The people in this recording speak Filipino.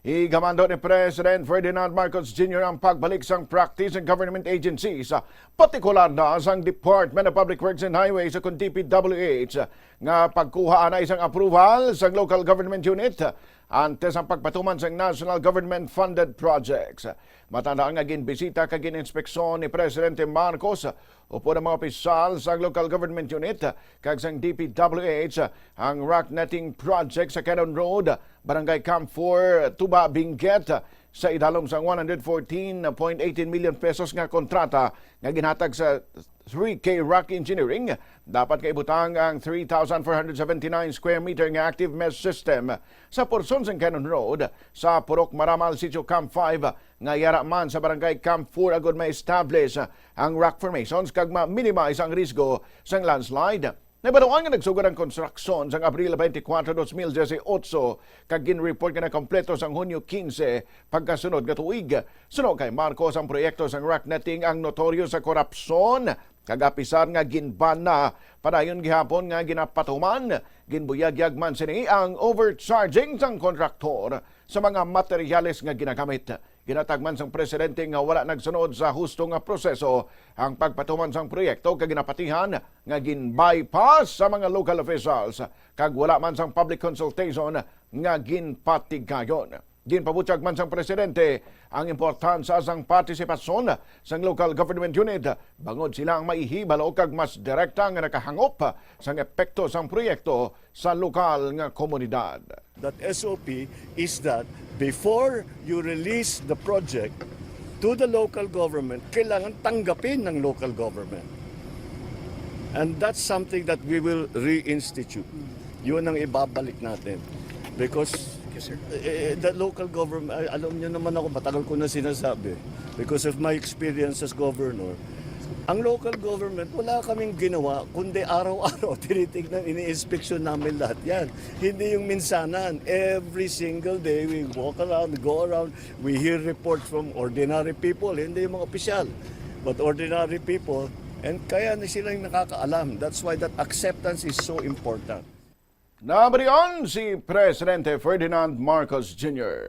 Igamando ni President Ferdinand Marcos Jr. ang pagbalik sang practice ng government agencies, partikular na sang Department of Public Works and Highways o DPWH nga pagkuha na isang approval sa local government unit antes ang pagpatuman sa national government funded projects. Matandaan nga ginbisita kag gininspeksyon ni Presidente Marcos upo ng mga opisyal sa local government unit kag sang DPWH ang rock netting project sa Cannon Road, Barangay Camp 4, Tuba, Benguet sa idalom sang 114.18 million pesos nga kontrata nga ginhatag sa 3K Rock Engineering. Dapat kaibutang ang 3,479 square meter nga active mesh system sa porsyon sa Cannon Road sa Purok Maramal Sitio Camp 5 nga yara man sa barangay Camp 4 agad ma-establish ang rock formations kag ma-minimize ang risgo sa landslide. Nabaruan nga nagsugod ang konstruksyon sa Abril 24, 2018 kag gin-report nga kompleto sa Hunyo 15 pagkasunod nga tuig. Suno kay Marcos ang proyekto sa rock netting ang notoryo sa korupsyon kag apisar nga ginban padayon gihapon nga ginapatuman ginbuyagyag man sini ang overcharging sang kontraktor sa mga materyales nga ginagamit. Ginatagman sang presidente nga wala nagsunod sa husto nga proseso ang pagpatuman sang proyekto kag ginapatihan nga gin-bypass sa mga local officials kag wala man sang public consultation nga ginpatigayon. Ginpabutyag man sang presidente ang importansya sang partisipasyon sang local government unit bangod sila ang maihibalo kag mas direkta nga nakahangop sang epekto sang proyekto sa lokal nga komunidad. that SOP is that before you release the project to the local government, kailangan tanggapin ng local government. And that's something that we will reinstitute. Yun ang ibabalik natin. Because eh, the local government, ay, alam niyo naman ako, matagal ko na sinasabi, because of my experience as governor, ang local government, wala kaming ginawa, kundi araw-araw tinitignan, ini-inspeksyon namin lahat yan. Hindi yung minsanan. Every single day, we walk around, go around, we hear reports from ordinary people, hindi yung mga opisyal, but ordinary people, and kaya na sila yung nakakaalam. That's why that acceptance is so important. Nabarion si Presidente Ferdinand Marcos Jr.